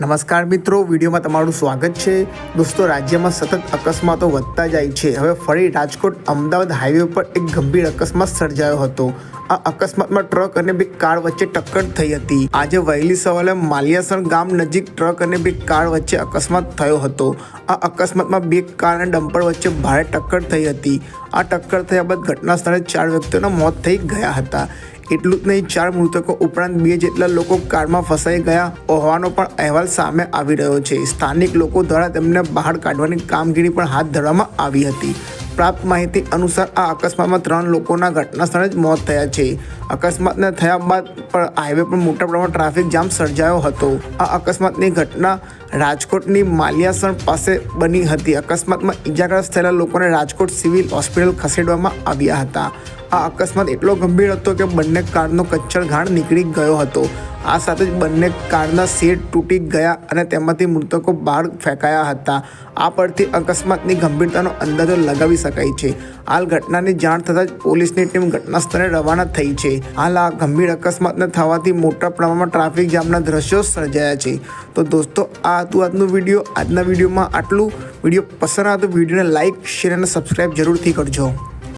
નમસ્કાર મિત્રો, વિડીયોમાં તમારું સ્વાગત છે. દોસ્તો, રાજ્યમાં સતત અકસ્માતો વધતા જાય છે. હવે ફરી રાજકોટ અમદાવાદ હાઈવે પર એક ગંભીર અકસ્માત સર્જાયો હતો. આ અકસ્માતમાં ટ્રક અને બે કાર વચ્ચે ટક્કર થઈ હતી. આજે વહેલી સવારે માલિયાસણ ગામ નજીક ટ્રક અને બે કાર વચ્ચે અકસ્માત થયો હતો. આ અકસ્માતમાં બે કાર અને ડમ્પર વચ્ચે ભારે ટક્કર થઈ હતી. આ ટક્કર થયા બાદ ઘટના સ્થળે ચાર વ્યક્તિઓના મોત થઈ ગયા હતા. એટલું જ નહીં, ચાર મૃતકો ઉપરાંત બે જેટલા લોકો કારમાં ફસાઈ ગયા હોવાનો પણ અહેવાલ સામે આવી રહ્યો છે. સ્થાનિક લોકો દ્વારા તેમને બહાર કાઢવાની કામગીરી પણ હાથ ધરવામાં આવી હતી. પ્રાપ્ત માહિતી અનુસાર આ અકસ્માતમાં ત્રણ લોકોના ઘટના સ્થળે જ મોત થયા છે. અકસ્માતને થયા બાદ પણ હાઈવે પર મોટા પ્રમાણમાં ટ્રાફિક જામ સર્જાયો હતો. આ અકસ્માતની ઘટના રાજકોટની માલિયાસણ પાસે બની હતી. અકસ્માતમાં ઈજાગ્રસ્ત થયેલા લોકોને રાજકોટ સિવિલ હોસ્પિટલ ખસેડવામાં આવ્યા હતા. આ અકસ્માત એટલો ગંભીર હતો કે બંને કારનો કચ્છર ઘાણ નીકળી ગયો હતો. આ સાથે જ બંને કારના સેટ તૂટી ગયા અને તેમાંથી મૃતકો બહાર ફેંકાયા હતા. આ પરથી અકસ્માતની ગંભીરતાનો અંદાજો લગાવી શકાય છે. હાલ ઘટનાની જાણ થતાં જ પોલીસની ટીમ ઘટના સ્થળે રવાના થઈ છે. હાલ આ ગંભીર અકસ્માતને થવાથી મોટા પ્રમાણમાં ટ્રાફિક જામના દ્રશ્યો સર્જાયા છે. તો દોસ્તો, આ હતું આજનું વીડિયો. આજના વિડીયોમાં આટલું. વીડિયો પસંદ આવે તો વિડીયોને લાઇક શેર અને સબસ્ક્રાઈબ જરૂરથી કરજો.